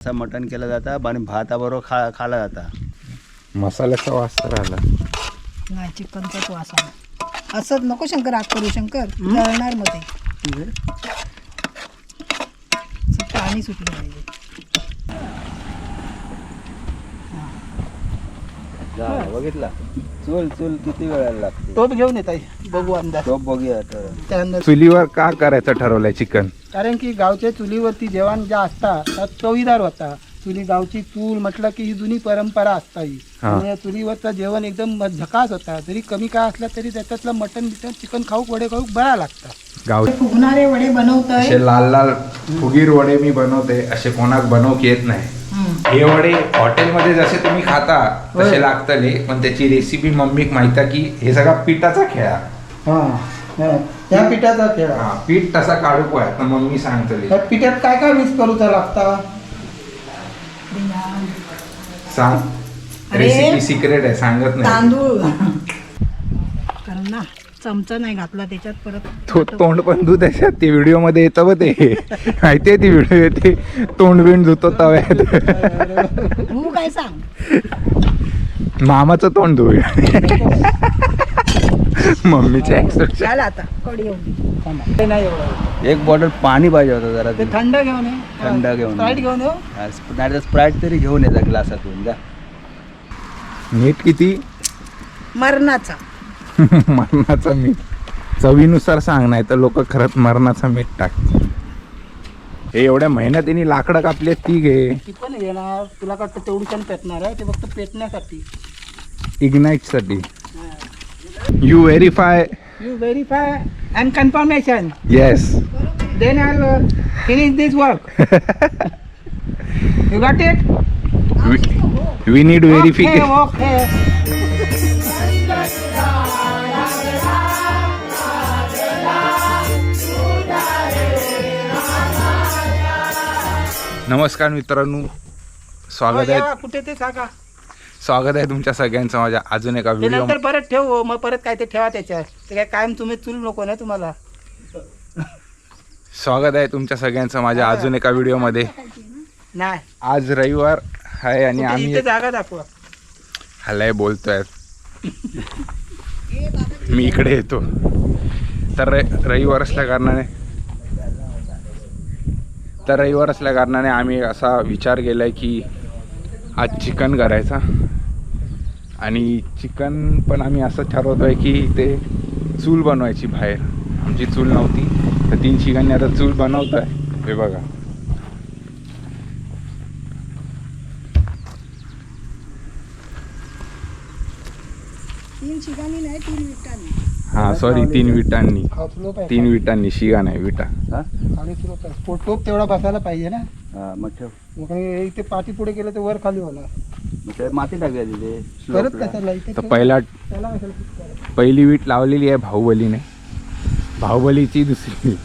असा मटण केलं जातं आणि भाताबरोबर खा खाला जाता. मसाल्याचा वास तर आला. नाही चिकनचाच वास आला. असंच नको शंकर आग करू शंकर. जळणार मध्ये. असं पाणी सुटलं पाहिजे. बघितला. चूल चूल किती वेळाला लागते? टोप घेऊन येत बघू अंदाज. तो बघूया तर त्यानंतर चुलीवर का करायचं ठरवलंय चिकन? कारण की गावच्या चुलीवरती जेवण जे असता त्यात चवीदार होता. चुली गावची चूल म्हटलं की ही जुनी परंपरा असता ही. आणि या चुलीवरचं जेवण एकदम झकास होता. जरी कमी काय असला तरी त्याच्यातलं मटन बिटन चिकन खाऊक वडे खाऊक बरा लागता गाव फुगणारे वडे बनवतोय. असे लाल लाल फुगीर वडे मी बनवते असे कोणाक बनवूक येत नाही. हे वडे हॉटेलमध्ये जसे तुम्ही खाता तसे लागतले पण त्याची रेसिपी मम्मीक माहिती की हे सगळा पिठाचा खेळा. हा. त्या पिठाचा खेळ हा, पीठ तसा काढूक आहे तर मम्मी सांगतली त्या पिठात काय काय मिक्स करूचा लागता सांग. अरे, रेसिपी सिक्रेट आहे सांगत नाही. तांदूळ. कारण ना चमचा नाही घातला त्याच्यात परत तो तोंड पण धू त्याच्यात ते व्हिडिओमध्ये येतं बघ ते. माहितीये ती व्हिडिओ येते. तोंड बिंड धुतो तव्यात. तू काय सांग? मामाचं तोंड धुऊ मम्मीचे ऍक्सेप्ट झालं आता कडी येऊन दे. ते नाही एवढं. एक बॉटल पाणी पाहिजे होतं जरा ते. थंड घेऊन ये. थंड घेऊन ये. स्प्राईट घेऊन ये हा, स्प- नाही तर स्प्राईट तरी घेऊन येतात ग्लासातून जा. मीठ किती? मरणाचा. मरणाचं मीठ. चवीनुसार सांग नाही तर लोक खरंच मरणाचं मीठ टाकतात हे एवढ्या मेहनतीने लाकडं कापली ती घे. ती पण येणार तुला का तेवढी पेटणार आहे? ते फक्त पेटण्यासाठी. इग्नाइटसाठी. You verify you verify and confirmation yes then I finish this work you got it we need verification okay नमस्कार मित्रांनो. स्वागत आहे. कुठे ते सांगा. स्वागत आहे तुमच्या सगळ्यांचं माझ्या अजून एका ते व्हिडिओ नंतर परत ठेव मग परत काय ते ठेवा त्याच्यात. ते काय कायम तुम्ही चूल नको ना तुम्हाला. स्वागत आहे तुमच्या सगळ्यांचं माझ्या अजून एका व्हिडिओमध्ये नाही. आज रविवार आहे आणि कुठे आम्ही इथे जागा दाखवा. हलय बोलतोय. मी इकडे येतो. तर र- रविवार असल्या कारणाने तर रविवार असल्या कारणाने आम्ही असा विचार केला की आज चिकन करायचा. आणि चिकन पण आम्ही असं ठरवतो आहे की ते चूल बनवायची बाहेर. आमची चूल नव्हती. तर तीन चिकनने आता चूल बनवतो आहे हे बघा. तीन ठिकाणी नाही तीन विटांनी. हां सॉरी तीन विटांनी. तीन विटांनी. शिगा नाही विटा. हा? टोप तेवढा बसायला पाहिजे ना. हा, मग ठेव. मग हे इथे पाठी पुढे गेलं तर वर खाली होणार. मग ते माती टाकूया तिथे. परत slope ला. कशाला? इथे तर ठेव. पहिला त्याला कशाला fix करायचं? पहिली वीट लावलेली आहे बाहुबलीने बाहुबलीची दुसरी.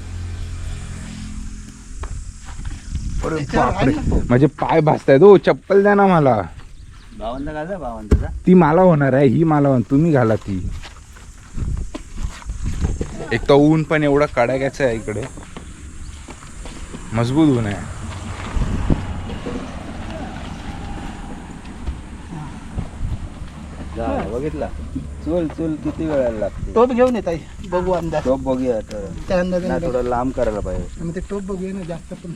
अरे त्याच्यावर बापरे. आहे ना तो. माझे पाय भासतायत हो चप्पल द्या ना मला. भावंड घाला भावंडाचा. ती मला होणार आहे ही मला होणार तुम्ही घाला ती. एक तर ऊन पण एवढं कडाक्याचं आहे इकडे. मजबूत ऊन आहे. जा, बघितला? चूल चूल किती वेळाला लागते? टोप घेऊन येत आहे बघू अंदाज. तो बघूया तर. त्या अंदाजाने नाही बघ. थोडं लांब करायला पाहिजे. मग ते टोप बघूया ना जास्त पण.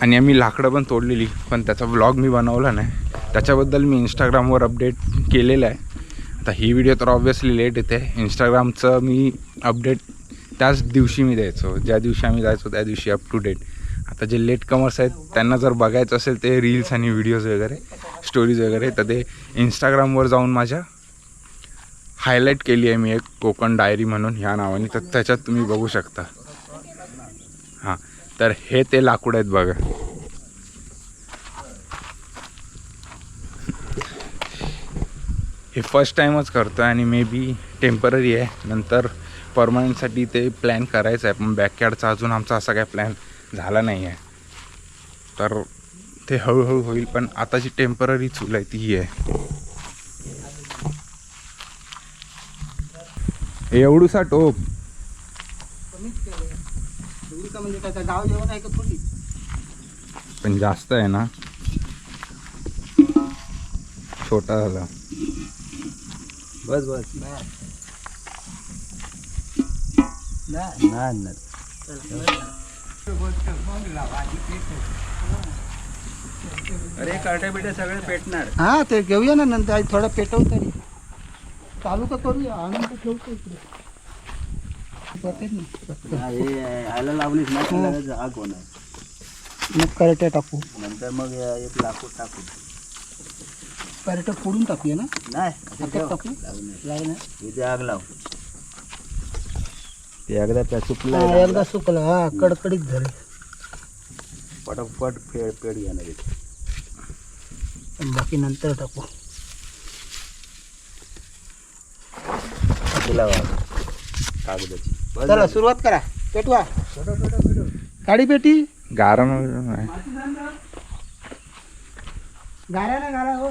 आणि आम्ही लाकडं पण तोडलेली पण त्याचा व्लॉग मी बनवला नाही. त्याच्याबद्दल मी इंस्टाग्रामवर अपडेट केलेलं आहे. आता ही व्हिडिओ तर ऑब्व्हियसली लेट येते. इंस्टाग्रामचं मी अपडेट त्याच दिवशी मी द्यायचो. ज्या दिवशी आम्ही जायचो त्या दिवशी अप टू डेट आता जे लेट कमर्स आहेत त्यांना जर बघायचं असेल ते रील्स आणि व्हिडिओज वगैरे स्टोरीज वगैरे तर ते इंस्टाग्रामवर जाऊन माझ्या हायलाईट केली आहे मी एक कोकण डायरी म्हणून ह्या नावाने. तर त्याच्यात तुम्ही बघू शकता. हां तर हे ते लाकूड आहेत बघा. हे फर्स्ट टाईमच करतो आहे आणि मे बी टेंपररी आहे. नंतर परमनंटसाठी ते प्लॅन करायचं आहे पण बॅकयार्डचा अजून आमचा असा काय प्लॅन झाला नाही आहे. तर ते हळूहळू होईल पण आता जी टेंपररी चूल आहे ती आहे. हे एवढूसा टोप. कमीच केलं. एवढी का म्हणजे काय आता गाव जेवण आहे का थोडी? पण जास्त आहे ना. छोटा झाला. बस बस. नाही नाही. अरे काटे बिटे सगळे पेटणार हा ते घेऊया ना नंतर आज थोडं पेटवू तरी चालू का करूया आणून तर ठेवतो इकडे ना. हा, आग होणार मग करट्या टाकू नंतर मग एक लाकूड टाकू करट्या फोडून टाकूया ना नाही. टाकू? लावू नये. लाव ना. इथे आग लाव ते एकदा त्या हा, सुकलं एकदा सुकलं हा कडकडीत झाले पटापट फेड पेड घेणार इथे. पण बाकी नंतर टाकू. कागदाची चला. सुरुवात करा पेटवा काडी पेटी गारा नाही गारा ना गारा हो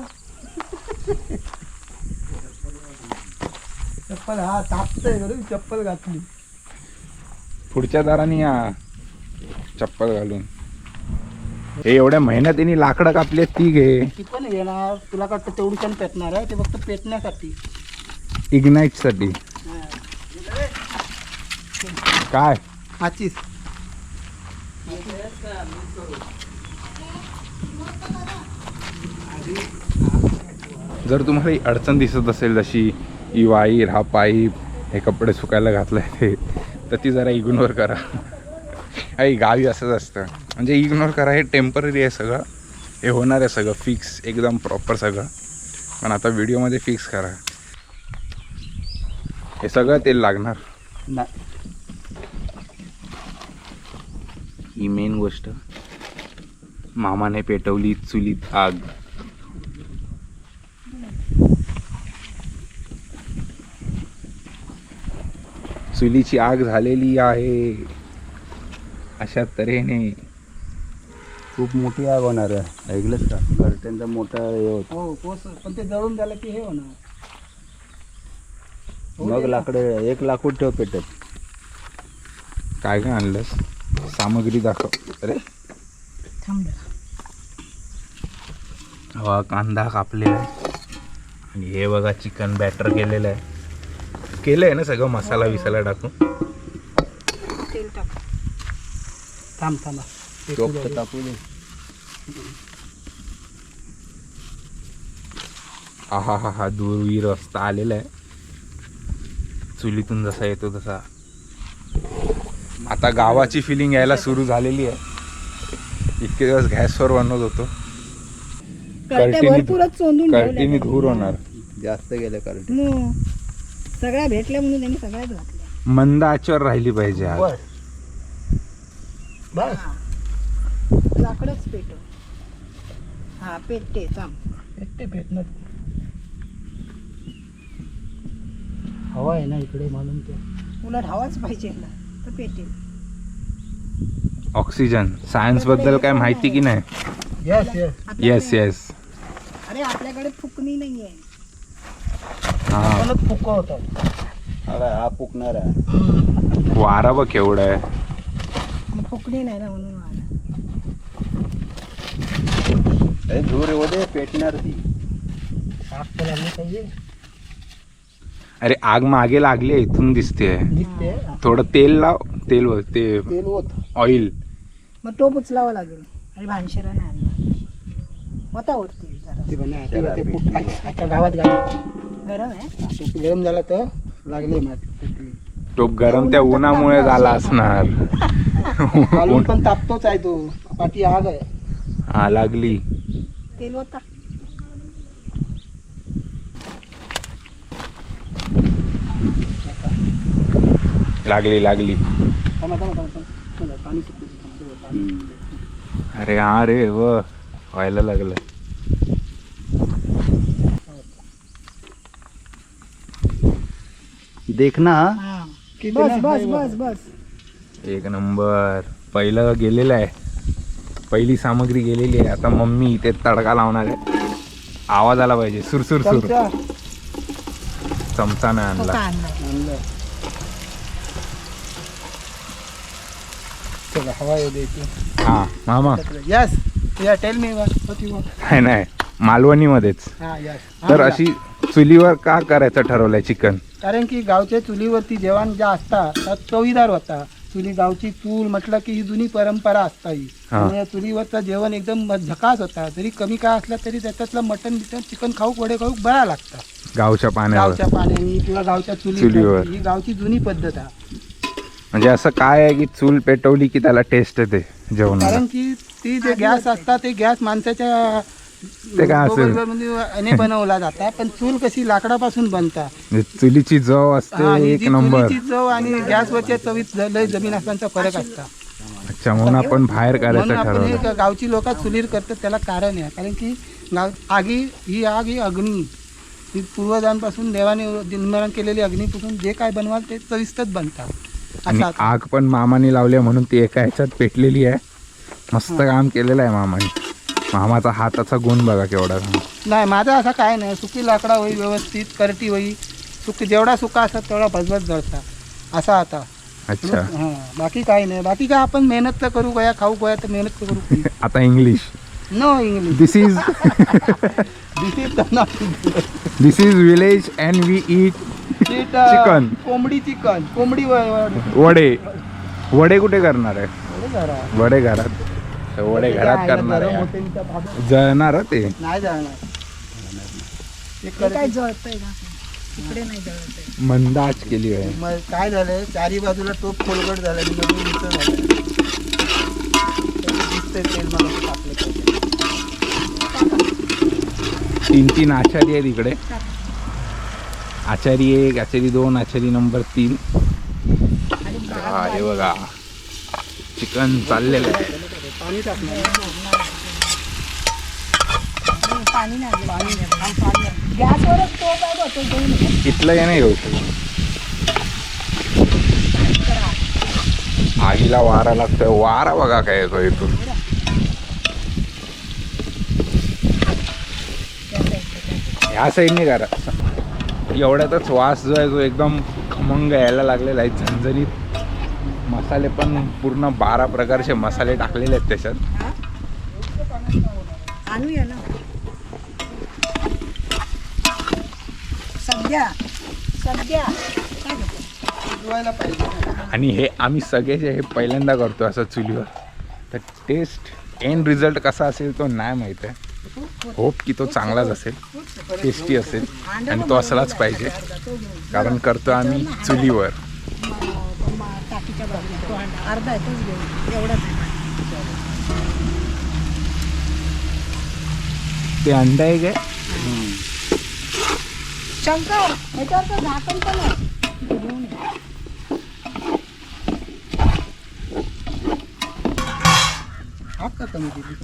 चप्पल हा तापतंय बरं चप्पल घातली पुढच्या दाराने या चप्पल घालून हे एवढ्या मेहनतीने लाकडं कापले ती घे. ती पण येणार तुला का वाटतं तेवढी पण पेटणार आहे? ते फक्त पेटण्यासाठी. इग्नाइटसाठी काय? हाचीच. जर तुम्हाला ही अडचण दिसत असेल जशी ही वायर हा पाईप हे कपडे सुकायला घातलंय ते तर ती जरा इग्नोर करा. आई गावी असंच असतं. म्हणजे इग्नोर करा हे टेंपररी आहे सगळं. हे होणार आहे सगळं फिक्स एकदम प्रॉपर सगळं. पण आता व्हिडिओमध्ये फिक्स करा. हे सगळं तेल लागणार. नाही. ही मेन गोष्ट. मामाने पेटवली चुलीत आग. चुलीची आग झालेली आहे. अशा तऱ्हेने खूप मोठी आग होणार आहे. ऐकलंच का? कर्टनचा मोठा हे होत. हो पोच पण ते जळून झालं की हे होणार. मग लाकडे एक लाकूड ठेव पेटत. काय काय आणलंस? सामग्री दाखव. अरे. थांब जरा. हवा कांदा कापलेला आहे. आणि हे बघा चिकन बॅटर केलेलं आहे. केलं आहे ना सगळं? मसाला विसाला टाकून तेल टाक थांब थांबा. टाकू दे. हा हा हा हा दूरवीर रस्ता आलेला आहे. चुलीतून जसा येतो तसा. आता गावाची फिलिंग यायला सुरू झालेली आहे. इतके दिवस गॅसवर बनवत होतो. कळटीने धूर होणार. जास्त गेले कारण मग. सगळ्या भेटल्या म्हणून त्यांनी सगळ्याच मंद आचेवर राहिली पाहिजे आग बस. लाकडच पेटव. हा पेटते थांब. पेटते पेटणार हवा आहे ना इकडे म्हणून ते. उलट हवाच पाहिजे ना तर पेटेल ऑक्सिजन सायन्सबद्दल काय माहिती की नाही? येस येस येस येस अरे आपल्याकडे फुकणी नाहीये. हा. म्हणून फुक होतात हा पुकणार आहे वारा बघ केवढा आहे. फुकणी नाही ना म्हणून. अरे धूर दे पेटणार ती. आग तर लागली पाहिजे. अरे आग मागे लागली आहे, इथून दिसते दिसते थोडं तेल लाव तेल व- ते तेल होत ऑइल मग टोप उचलावा लागेल. आणि भानशिरा नाही आणला होता वरती ते ते- ते गावात गाडी गरम आहे. तो गरम झाला तर लागले माती टोप गरम त्या उन्हामुळे झाला असणार. खालून पण तापतोच आहे तो. पाठी आग आहे. हा लागली. तेल होता. लागली लागली. थांबा थांबा थांबा थांबा. पाणी सुटलं. पाणी. अरे हा रे व. व्हायला लागलं. देखना हा. बस बस बस बस. एक नंबर. पहिलं गेलेलं आहे. पहिली सामग्री गेलेली आहे. आता मम्मी इथे तडका लावणार आहे. आवाज आला पाहिजे. सुरसुर सुर चमचा. नाही आणला. चला हवा येऊ द्यायची हा मामा. यस. या टेल मी. नाही नाही. मालवणीमध्येच. हा. तर अशी चुलीवर का करायचं ठरवलंय चिकन? कारण की गावच्या चुलीवरती जेवण जे असता त्यात चवीदार होता. चुली गावची चूल म्हटलं की ही जुनी परंपरा असता ही. आणि या चुलीवरचा जेवण एकदम झकास होता. जरी कमी काय असला तरी त्याच्यातलं मटन बिटन चिकन खाऊक वडे खाऊक बरा लागता गावच्या पाण्यावर. गावच्या पाण्याने किंवा गावच्या चुलीवर. चुलीवर. ही गावची जुनी पद्धत आहे. म्हणजे असं काय आहे की चूल पेटवली की त्याला टेस्ट येते जेवणाला? कारण की ती जे गॅस असतात ते गॅस माणसाच्या ते काय असेल? बनवला जाता. पण चूल कशी लाकडापासून बनता? चुलीची चव असते एक नंबर. चव आणि गॅसवरच्या चवीत लय जमीन आसमानचा फरक असता. अच्छा म्हणून आपण बाहेर करायचं ठरवलं. ग- गावची लोक चुलीर करतात त्याला कारण आहे. कारण की गाव आगी ही आग ही अग्नी. ही पूर्वजांपासून देवाने निर्माण केलेली अग्नीपासून जे काय बनवाल ते चविष्टच बनतात आणि. आग पण मामाने लावली म्हणून ती एका ह्याच्यात पेटलेली आहे. मस्त काम केलेलं आहे मामाने. मामाचा हाताचा गुण बघा केवढा. नाही माझं असं काय नाही. सुकी लाकडा होई व्यवस्थित करटी होई. सुकी जेवढा सुका असतात तेवढा भजभज जळता. असा आता. अच्छा. हां बाकी काही नाही. बाकी काय आपण मेहनत तर करू गया खाऊ गया तर मेहनत तर करू. आता English. No English this is this is this is village and we eat Chicken. कोंबडी चिकन कोंबडी व- व- वडे. वडे कुठे करणार आहे? वडे जरा. वडे घरात. वडे घरात करणार आहे जळणार हं ते. नाही जाणार ते हे कर- काय जळतंय ना? इकडे नाही जळतंय. मंदाज केली आहे. मग काय झालंय? चारी बाजूला टोप खोलगट झालं आणि मधून नुसतं झालं दिसतंय तेल मला असं टाकलं तीन तीन आचारी आहेत इकडे. आचारी एक आचारी दोन आचारी नंबर तीन. हा हे बघा. चिकन चाललेलं आहे. पाणी टाकणार नाही, पाणी नाही पाणी गॅसवरच तो काय बघ, तो घेऊन ये. इथलं हे नाही घेऊ आगीला वारा लागतोय. वारा बघा काय येतो इथून. ह्या साईडने करा. एवढ्यातच वास जो आहे तो एकदम खमंग यायला लागलेला आहे. झणझणीत. मसाले पण पूर्ण बारा प्रकारचे मसाले टाकलेले आहेत त्याच्यात. हा? आणूया ना. सध्या. सध्या. आणि हे आम्ही सगळे जे हे पहिल्यांदा करतो असं चुलीवर. तर टेस्ट एंड रिझल्ट कसा असेल तो नाही माहीत आहे. होप की तो चांगलाच असेल. टेस्टी असेल. आणि तो असलाच पाहिजे. कारण करतो आम्ही चुलीवर. अंडा अर्धा आहे तोच घेऊन एवढा नाही ते अंडा आहे काय? शंकर ह्याच्यावर तर झाकण पण आहे. ते घेऊन ये. हात का कमी दिली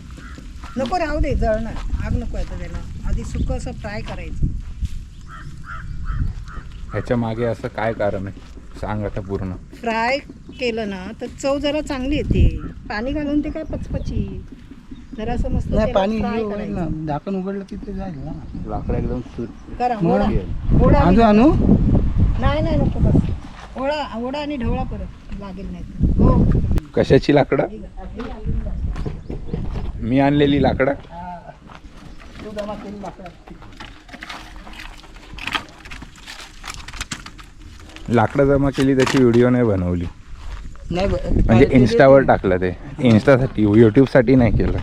नको राहू दे जळणार. आग नको येतं त्याला. आधी सुकं असं फ्राय करायचं. ह्याच्या मागे असं काय कारण आहे? सांग आता पूर्ण. फ्राय केलं ना तर चव जरा चांगली येते. पाणी घालून ते काय पचपची. जरा असं मस्त नाही तेलात पाणी fry हे होईल करायचं. ना झाकण उघडलं की ते जाईल ना. लाकडं एकदम सुट करा मग? ओढा ओढा आणू आणि- आणू नाही नाही नको बस. ओढा ओढा आणि ढवळा परत. लागेल नाही तर. हो. कशाची लाकडं? मी आणलेली लाकडं. तू जमा केली लाकडं. लाकडं जमा केली त्याची व्हिडिओ नाही बनवली. नाही म्हणजे इन्स्टावर टाकलं ते. इन्स्टासाठी यूट्यूबसाठी नाही केलं.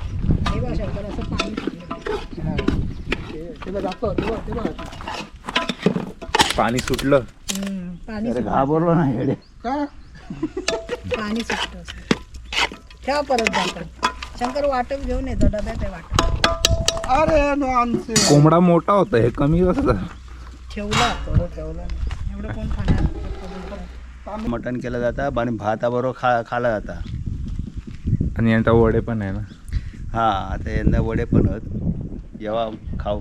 पाणी सुटलं. पाणी सुटलं. अरे सुटलं. घाबरलो ना हेडे का? पाणी सुटतं असं. ठेवा परत जातात शंकर वाटप घेऊन येतो डब्यात आहे वाटप. अरे कोंबडा मोठा होता हे कमी कसं? ठेवला थोडं ठेवलं. एवढं कोण खाणार? मटण केलं जातं आणि भाताबरोबर खा खाला जाता. आणि यांचा वडे पण आहे ना? हा आता यंदा वडे पण आहेत. जेव्हा खाऊ.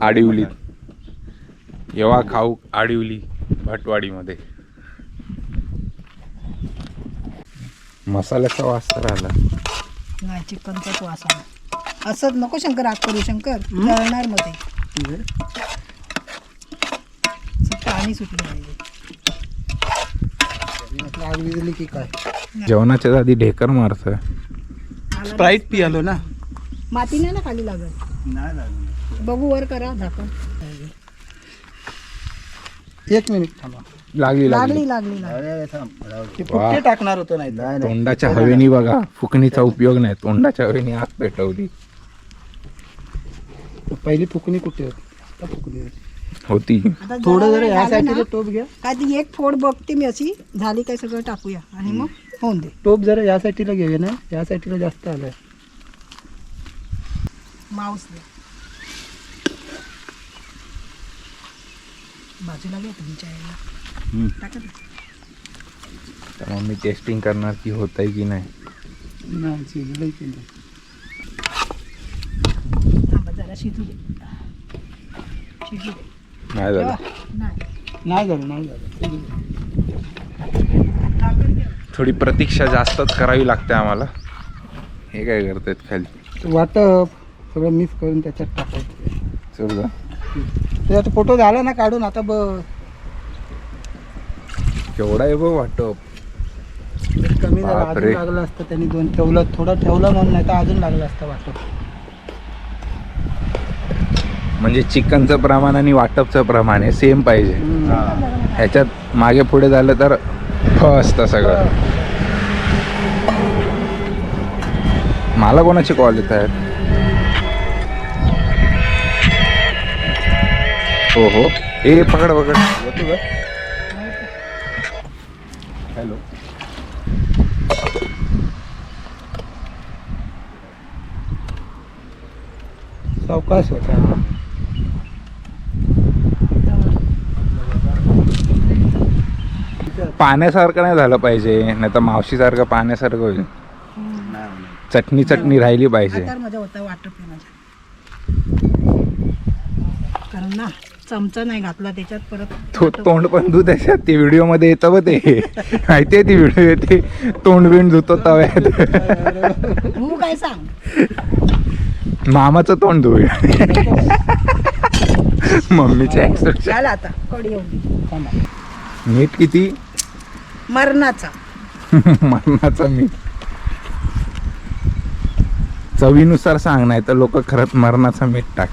आडिवली. येवा खाऊ आडिवली भटवाडीमध्ये. मसाल्याचा वास तर आला. नाही चिकनचाच वास आला. असंच नको शंकर आग करू शंकर. जळणार मध्ये. असं पाणी सुटलं पाहिजे. आग विजली की काय जेवणाच्या आधी ढेकर मारतोय. स्प्राईट पियालो ना. माती नाही ना खाली लागत नाही लागलं. बघू वर करा झाकण. एक मिनिट थांबा. लागली लागली. लागली लागली लागली. अरे थांब. राहू दे. ते फुटके टाकणार होतो नाही तर. नाही नाही तोंडाच्या हवेनी बघा फुकणीचा उपयोग नाही. तोंडाच्या हवेनी आग पेटवली. पहिली फुकणी कुठे होती? आता फुकणी होती. होती. आता थोडं जरा झालं ना, टोप घ्या. काय ती एक फोड बघते मी अशी. झाली काय सगळं टाकूया. आणि मग होऊन दे. टोप जरा या साईडला घेऊया ना. या साईडला जास्त आलाय मांस दे. बाजूला घ्या तुमच्या याला हम्म. टाका ना. तर मग मी टेस्टिंग करणार की होत आहे की नाही. नाही शिजलंय की नाही थांबा जरा शिजू दे. शिजू दे. नाही झालं. नाही झालं नाही झालं. थोडी प्रतीक्षा जास्तच करावी लागते आम्हाला. हे काय करतायत खाली? वाटप सगळं मिक्स करून त्याच्यात टाकायचं चल जा. ते आता फोटो झाला ना काढून आता ब केवढा आहे बघ वाटप. कमी जरा अजून. लागलं असतं त्यांनी दोन ठेवलं थोडं ठेवलं म्हणून नाही तर अजून लागलं असतं वाटप. म्हणजे चिकनचं प्रमाण आणि वाटपचं प्रमाण हे सेम पाहिजे. हा. ह्याच्यात मागे पुढे झालं तर फ असतं सगळं. मला कोणाचे कॉल येत आहेत? हो हो ए पकड पकड. हॅलो. सावकाश होता. पाण्यासारखं नाही झालं पाहिजे नाही तर मावशीसारखं पाण्यासारखं होईल. चटणी चटणी राहिली पाहिजे. आता मजा होता वाटप आहे माझ्या. कारण ना चमचा नाही घातला त्याच्यात परत तो वाटप. तोंड पण धू त्याच्यात ती व्हिडिओमध्ये येतं ते. माहितीये ती व्हिडिओ येते. तोंड बिंड धुतो तव्यात. तू काय सांग? मामाचं तोंड धुऊया. मम्मीच्या. मीठ किती मरणाचा. मरणाचं मीठ चवीनुसार सांग नाही तर लोक खरंच मरणाचं मीठ टाक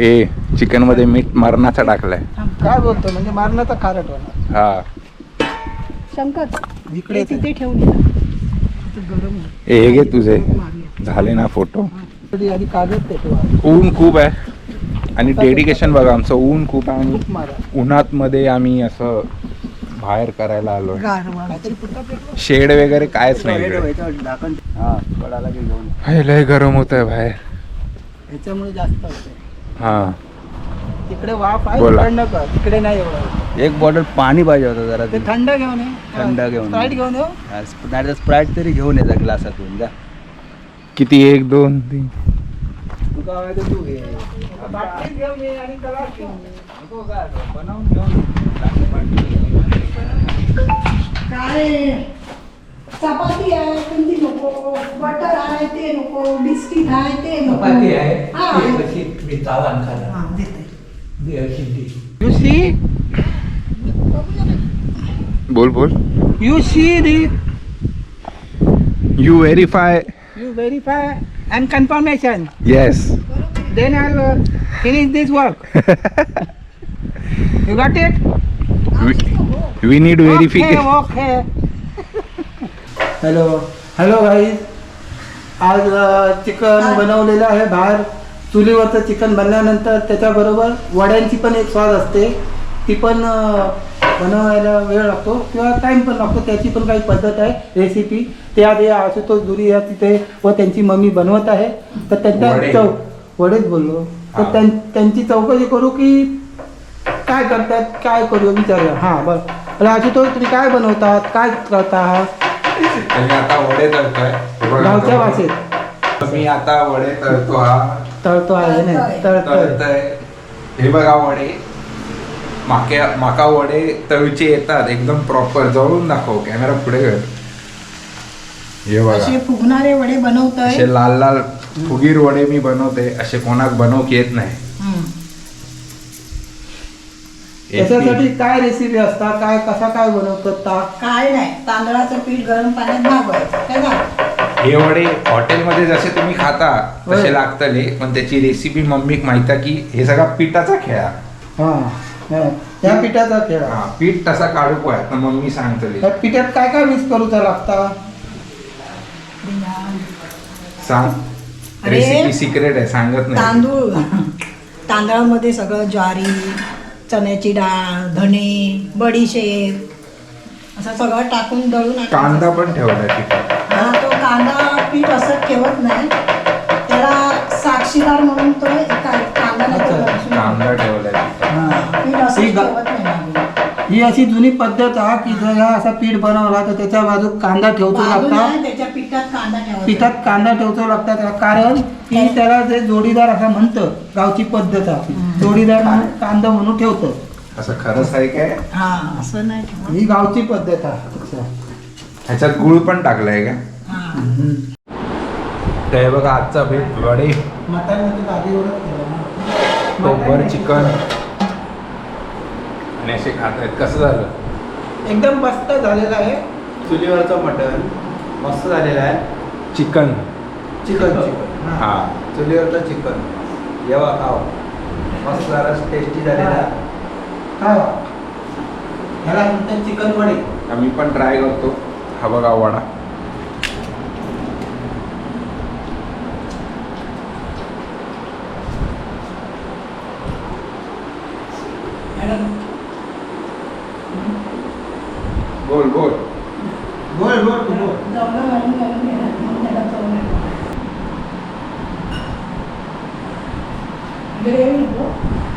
ए चिकनमध्ये मीठ मरणाचा टाकलाय. काय बोलतो म्हणजे मारण्याचा खारट होणार. हा. शंकर इकडे ते तिथे ठेवून ये. इथे गरम आहे. ए हे घे तुझे. झाले ना फोटो. आधी कागद ते ठेवा. ऊन खूप आहे. आणि डेडिकेशन बघा आमचं ऊन खूप आहे आणि उन्हात मध्ये आम्ही असं बाहेर करायला आलोय गारवाची शेड वगैरे कायच नाही लय गरम होत आहे बाहेर. ह्याच्यामुळे जास्त होते हा. तिकडे वाफ आहे तिकडे नाही एवढं. एक बॉटल पाणी पाहिजे होतं जरा ते थंड घेऊन ये. थंड घेऊन ये. स्प्राईट घेऊन ये. स्प्राईट तरी घेऊन येतात ग्लासातून जा. किती? एक दोन तीन. काय? माहिती तू घे बाटलीत घेऊन ये आणि गलास घेऊन ये. बनवून घेऊन काय चपाती आहे कंदी नको बटर आहे ते नको बिस्किट आहे ते नको. हा. हा, देते. You see, बोल बोल. you see the, you verify you verify. And confirmation. Yes Then I'll uh, finish this work. you got it? We need Okay, verification okay. Hello hello guys आज चिकन बनवलेलं आहे बाहेर चुलीवरचं चिकन बनल्यानंतर त्याच्याबरोबर वड्यांची पण एक स्वाद असते ती पण अ, बनवायला वेळ लागतो किंवा टाईम पण लागतो. त्याची पण काही पद्धत आहे रेसिपी ते आधी आशुतोष दुरी या तिथे व त्यांची मम्मी बनवत आहे. तर त्यांच्या. चौ वडेच बोललो. तर. त्यां- त्यांची चौकशी करू की काय करतात काय करू विचारूया. हां बरं. अरे आशुतोष तुम्ही काय बनवतात काय करता? आता वडे तळतोय. गावच्या भाषेत. मी आता वडे तळतो हा. तळतो आहे नाही तळतोय. तळतोय. हे बघा वडे. माक्या माका वडे तळचे येतात एकदम प्रॉपर जवळून दाखव कॅमेरा पुढे कर हे बघा. असे फुगणारे वडे बनवतोय. असे लाल लाल फुगीर वडे मी बनवते. असे कोणाक बनवक येत नाही. त्याच्यासाठी काय रेसिपी असता? काय कसा काय बनवतात ताक काय नाही. तांदळाचं पीठ गरम पाण्यात भागवायचं काय झालं? हे वडे हॉटेलमध्ये जसे तुम्ही खाता होय. तसे लागतले पण त्याची रेसिपी मम्मीक माहिती आहे की हे सगळा पिठाचा खेळा हा. हा. त्या पिठाचा खेळ. हा पीठ तसा काढू पोया तर मम्मी सांगतली त्या पिठात काय काय मिक्स करूचा लागता सांग. अरे, रेसिपी सिक्रेट आहे सांगत नाही. तांदूळ. तांदळामध्ये सगळं ज्वारी चण्याची डाळ धणे बडीशेप असं सगळं टाकून दळून. कांदा पण ठेवलाय पिठात. हा तो कांदा पीठ असं ठेवत नाही. त्याला साक्षीदार म्हणून तो एका कांदा नाही तर अच्छा. लसूण. कांदा पिठात हा. गा- नाही आम्ही. अशी जुनी पद्धत आहे की जर हा असा पीठ बनवला तर त्याच्या बाजू कांदा ठेवतो बाजूला लागता त्याच्या पिठात कांदा ठेवायचा पिठात कांदा ठेवतो लागतात. कारण की त्याला जे जोडीदार असं म्हणतं गावची पद्धत आहे जोडीदार म्हणून कांदा म्हणून ठेवतं असं खरंच आहे काय हा असं नाही ठेवत ही गावची पद्धत आहे अच्छा. ह्याच्यात गुळ पण टाकलाय का हा हम्म. तर हे बघा आजचा भेट वडे ना. टोबर चिकन असे खात आहेत. कसं झालं? एकदम मस्त झालेला आहे. चुलीवरचं मटण मस्त झालेलं आहे. चिकन. Chicken chicken. हा. चुलीवरचं चिकन. जेव्हा खाव. मस्त जरा टेस्टी झालेला आहे. हा. ह्याला म्हणतात चिकन वडे. आम्ही पण ट्राय करतो. हा बघा वडा. 그래요, 이거?